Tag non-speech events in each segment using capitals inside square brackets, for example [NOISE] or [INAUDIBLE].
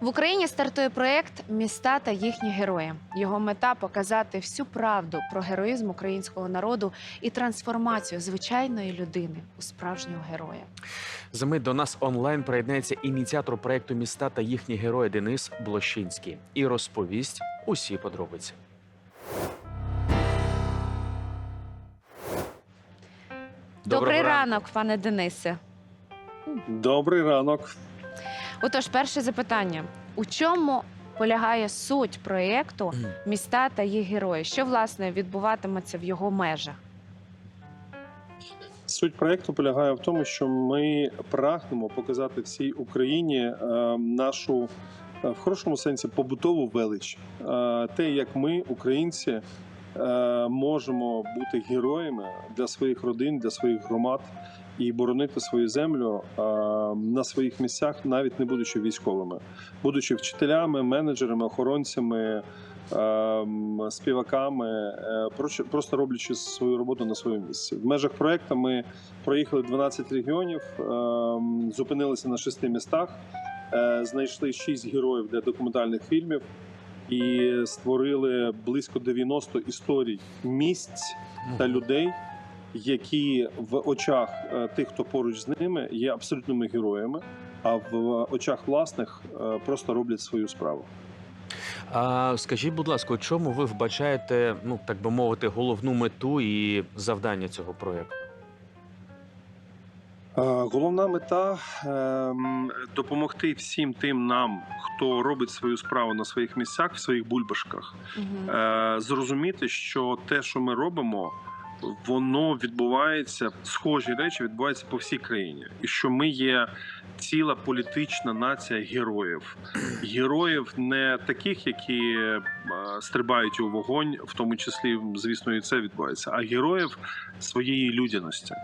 В Україні стартує проєкт Міста та їхні герої. Його мета показати всю правду про героїзм українського народу і трансформацію звичайної людини у справжнього героя. За мить до нас онлайн приєднається ініціатор проекту міста та їхні герої Денис Блощинський і розповість усі подробиці. Добрий Доброго ранку. ранок, пане Денисе. Добрий ранок. Отож, перше запитання: у чому полягає суть проєкту Міста та їх герої? Що власне відбуватиметься в його межах? Суть проекту полягає в тому, що ми прагнемо показати всій Україні е, нашу е, в хорошому сенсі побутову велич, Е, те, як ми, українці, можемо бути героями для своїх родин, для своїх громад і боронити свою землю на своїх місцях, навіть не будучи військовими, будучи вчителями, менеджерами, охоронцями. Співаками, е, просто роблячи свою роботу на своєму місці. В межах проекту ми проїхали 12 регіонів, зупинилися на шести містах, е, знайшли шість героїв для документальних фільмів і створили близько 90 історій місць та людей, які в очах е, тих, хто поруч з ними, є абсолютними героями, а в очах власних е, просто роблять свою справу. А скажіть, будь ласка, у чому ви вбачаєте, ну так би мовити, головну мету і завдання цього проекту? Е, Головна мета ем, допомогти всім тим нам, хто робить свою справу на своїх місцях, в своїх бульбашках, е, зрозуміти, що те, що ми робимо, воно відбувається, схожі речі відбуваються по всій країні, і що ми є ціла політична нація героїв. Героїв не таких, які стрибають у вогонь, в тому числі, звісно, і це відбувається, а героїв своєї людяності.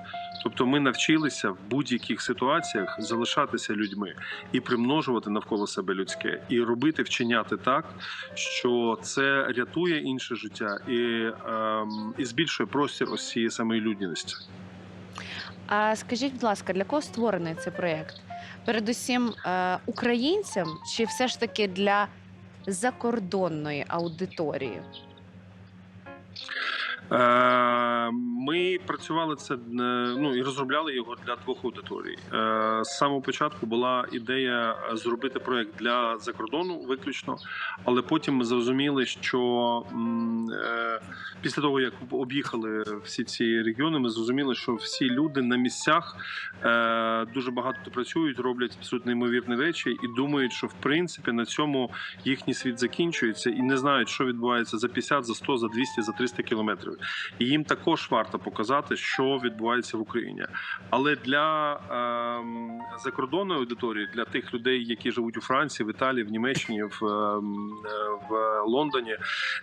Тобто ми навчилися в будь-яких ситуаціях залишатися людьми і примножувати навколо себе людське, і робити, вчиняти так, що це рятує інше життя і, ем, і збільшує простір ось цієї самої людяності. А скажіть, будь ласка, для кого створений цей проєкт? Передусім е, українцям чи все ж таки для закордонної аудиторії? Е, Ми працювали це е, ну і розробляли його для двох аудиторій. Е, З самого початку була ідея зробити проект для закордону виключно, але потім ми зрозуміли, що після того як об'їхали всі ці регіони, ми зрозуміли, що всі люди на місцях дуже багато працюють, роблять абсолютно неймовірні речі і думають, що в принципі на цьому їхній світ закінчується і не знають, що відбувається за 50, за 100, за 200, за 300 кілометрів. І їм також варто показати, що відбувається в Україні. Але для ем, закордонної аудиторії, для тих людей, які живуть у Франції, в Італії, в Німеччині, в, ем, е, в Лондоні,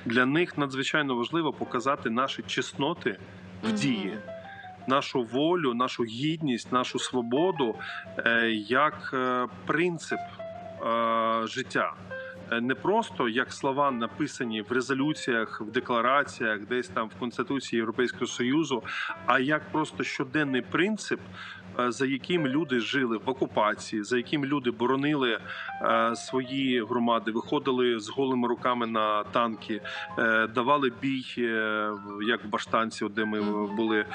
для них надзвичайно важливо показати наші чесноти в дії. Нашу волю, нашу гідність, нашу свободу е, як е, принцип е, життя. Е, Не просто як слова написані в резолюціях, в деклараціях, десь там в Конституції Європейського Союзу, а як просто щоденний принцип, е, за яким люди жили в окупації, за яким люди боронили е, свої громади, виходили з голими руками на танки, давали бій, як в Баштанці, де ми були,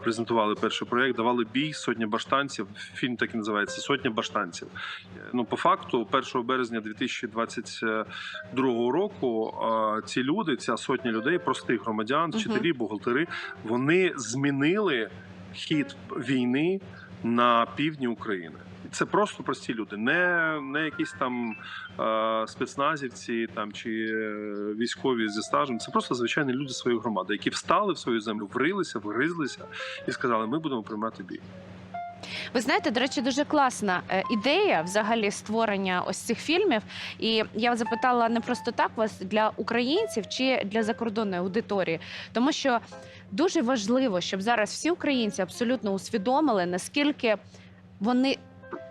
презентували перший проєкт, давали бій сотня баштанців. Фільм так і називається Сотня баштанців. Ну, по факту, 1 березня 2022 року е, ці люди, ця сотня людей, простих громадян, вчителі, бухгалтери, вони змінили хід війни на півдні України. Це просто прості люди, не, не якісь там е, спецназівці там чи е, військові зі стажем. Це просто звичайні люди своєї громади, які встали в свою землю, врилися, вгризлися і сказали: ми будемо приймати бій. Ви знаєте, до речі, дуже класна е, ідея взагалі створення ось цих фільмів. І я запитала не просто так вас для українців чи для закордонної аудиторії, тому що дуже важливо, щоб зараз всі українці абсолютно усвідомили, наскільки вони.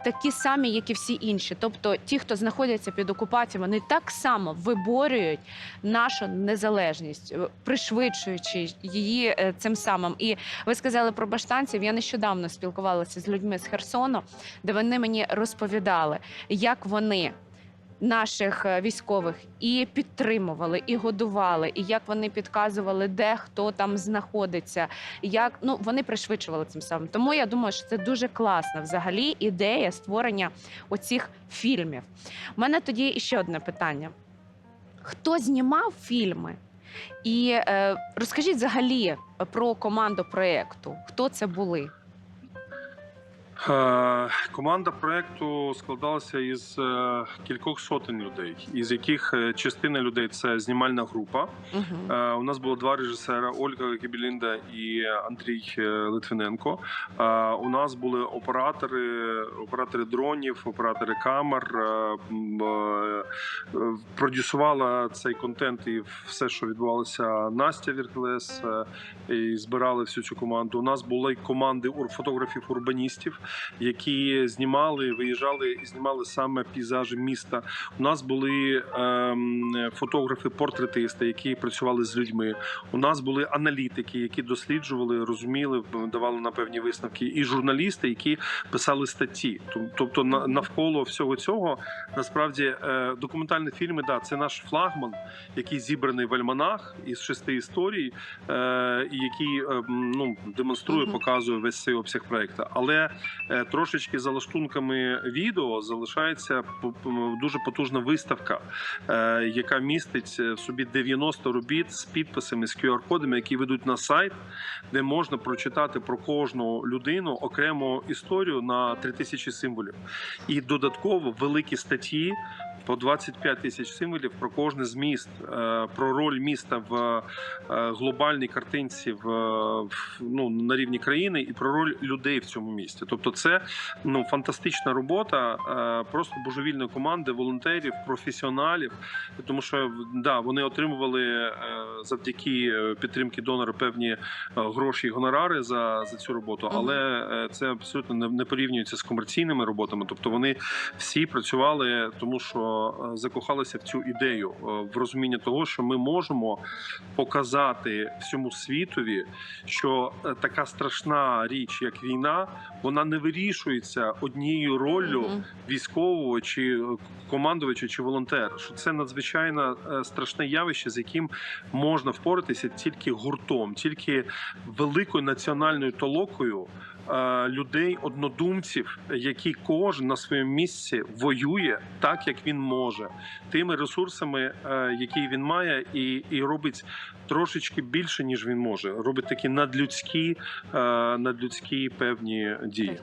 Такі самі, як і всі інші, тобто ті, хто знаходяться під окупацією, вони так само виборюють нашу незалежність, е, пришвидшуючи її е, цим самим. І ви сказали про баштанців. Я нещодавно спілкувалася з людьми з Херсону, де вони мені розповідали, як вони наших е, військових і підтримували, і годували, і як вони підказували, де хто там знаходиться, як ну вони пришвидшували цим самим. Тому я думаю, що це дуже класна взагалі ідея створення оцих фільмів. У мене тоді ще одне питання: хто знімав фільми? І е, розкажіть взагалі про команду проєкту. Хто це були? Е, Команда проекту складалася із е, кількох сотень людей, із яких е, частина людей це знімальна група. Угу. У нас було два режисера: Ольга Гібелінда і Андрій Литвиненко. У нас були оператори, оператори дронів, оператори камер. Продюсувала цей контент і все, що відбувалося, Настя Віртлес. е, І збирали всю цю команду. У нас були команди ур- фотографів-урбаністів, які знімали, виїжджали і знімали саме пейзажі міста. У нас були ем, фотографи-портретисти, які працювали з людьми. У нас були аналітики, які досліджували, розуміли, давали на певні висновки, і журналісти, які писали статті. Тобто, на- навколо всього цього насправді е, документальні фільми, да, це наш флагман, який зібраний в альманах із шести історій, е, і який е, ну демонструє, показує весь цей обсяг проекту. Але е, трошечки за лаштунками відео залишається дуже потужна виставка, е, яка містить в собі 90 робіт з підписами з QR-кодами, які ведуть на сайт, де можна прочитати про кожну людину окрему історію на 3000 символів, і додатково великі статті. По 25 тисяч символів про кожне з міст, е, про роль міста в е, глобальній картинці в, в ну на рівні країни і про роль людей в цьому місті. Тобто, це ну фантастична робота е, просто божевільної команди, волонтерів, професіоналів. Тому що да, вони отримували завдяки підтримки донора певні гроші і гонорари за, за цю роботу, але це абсолютно не, порівнюється з комерційними роботами. Тобто вони всі працювали, тому що закохалися в цю ідею, е, в розуміння того, що ми можемо показати всьому світові, що е, така страшна річ, як війна, вона не вирішується однією роллю військового чи е, командувача чи волонтера. Що це надзвичайно е, страшне явище, з яким можна впоратися тільки гуртом, тільки великою національною толокою. Е, Людей, однодумців, які кожен на своєму місці воює так, як він може, тими ресурсами, е, які він має, і, і робить трошечки більше, ніж він може. Робить такі надлюдські, е, надлюдські певні дії.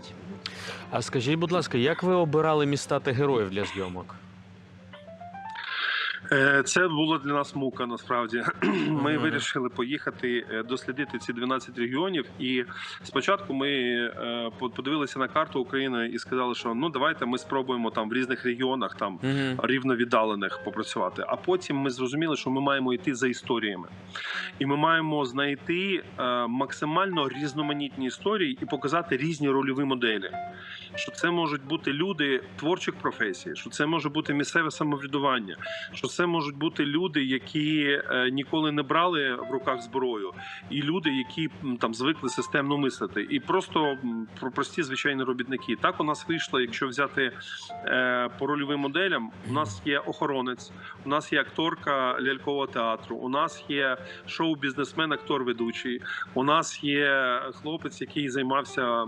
А скажіть, будь ласка, як ви обирали міста та героїв для зйомок? Е, Це була для нас мука. Насправді [CLEARS THROAT] ми вирішили поїхати е, дослідити ці 12 регіонів. І спочатку ми е, подивилися на карту України і сказали, що ну давайте ми спробуємо там в різних регіонах там. Рівно віддалених попрацювати. А потім ми зрозуміли, що ми маємо йти за історіями, і ми маємо знайти максимально різноманітні історії і показати різні рольові моделі. Що це можуть бути люди творчих професій, що це може бути місцеве самоврядування, що це можуть бути люди, які е, ніколи не брали в руках зброю, і люди, які там звикли системно мислити, і просто про прості звичайні робітники. Так у нас вийшло, якщо взяти е, по рольовим моделям, у нас є охоронець, у нас є акторка лялькового театру, у нас є шоу-бізнесмен, актор ведучий. У нас є хлопець, який займався е,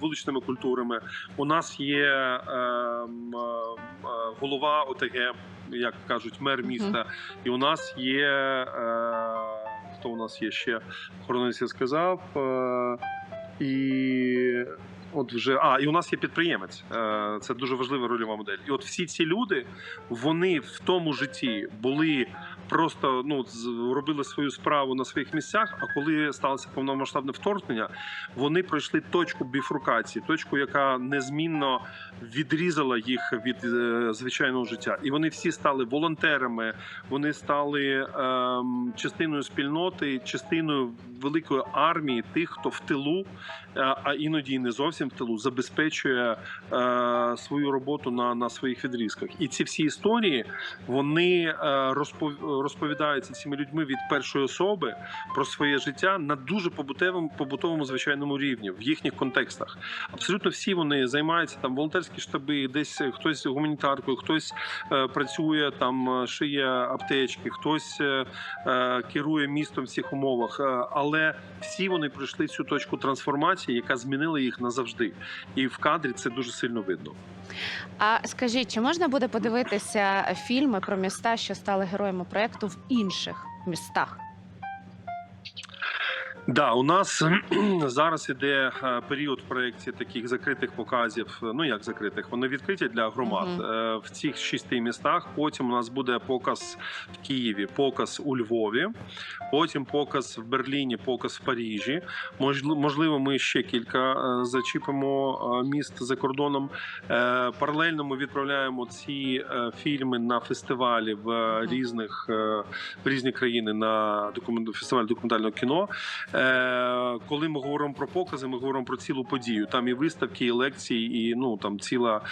вуличними культурами. У нас є голова ОТГ, як кажуть, мер міста. І у нас є е, хто у нас є ще охоронець, я сказав. Е, і от вже а, і у нас є підприємець. Е, Це дуже важлива рольова модель. І от всі ці люди, вони в тому житті були просто ну робили свою справу на своїх місцях. А коли сталося повномасштабне вторгнення, вони пройшли точку біфрукації, точку, яка незмінно відрізала їх від е, звичайного життя. І вони всі стали волонтерами, вони стали ем, частиною спільноти, частиною великої армії тих, хто в тилу, е, а іноді не зовсім в тилу забезпечує е, свою роботу на, на своїх відрізках. І ці всі історії вони е, розпов- розповідаються цими людьми від першої особи про своє життя на дуже побутовому, побутовому звичайному рівні в їхніх контекстах. Абсолютно всі вони займаються там волонтерські штаби, десь хтось гуманітаркою, хтось е, працює там, е, шиє аптечки, хтось е, е, керує містом в цих умовах. Е, але всі вони пройшли цю точку трансформації, яка змінила їх назавжди. І в кадрі це дуже сильно видно. А скажіть, чи можна буде подивитися фільми про міста, що стали героями проекту в інших містах? Да, у нас [CLEARS THROAT] зараз іде е, період в проєкті таких закритих показів. Ну як закритих, вони відкриті для громад. Е, в цих шести містах. Потім у нас буде показ в Києві, показ у Львові, потім показ в Берліні, показ в Парижі. Можли- Можливо, ми ще кілька е, зачіпимо е, міст за кордоном. Е, Паралельно ми відправляємо ці е, фільми на фестивалі в е, різних е, в різні країни на фестиваль документального кіно. Е, коли ми говоримо про покази, ми говоримо про цілу подію. Там і виставки, і лекції, і ну там ціла е,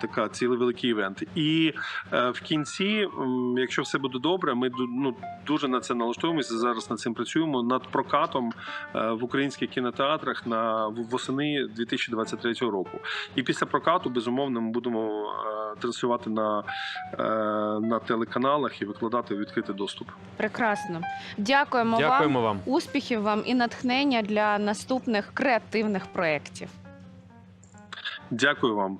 така цілий великий івент. І е, в кінці, якщо все буде добре, ми ну, дуже на це налаштовуємося. Зараз над цим працюємо над прокатом в українських кінотеатрах на восени 2023 року. І після прокату, безумовно, ми будемо транслювати на, е, на телеканалах і викладати відкритий доступ. Прекрасно. Дякуємо, вам. Дякуємо вам. Успіхів вам і натхнення для наступних креативних проєктів. Дякую вам.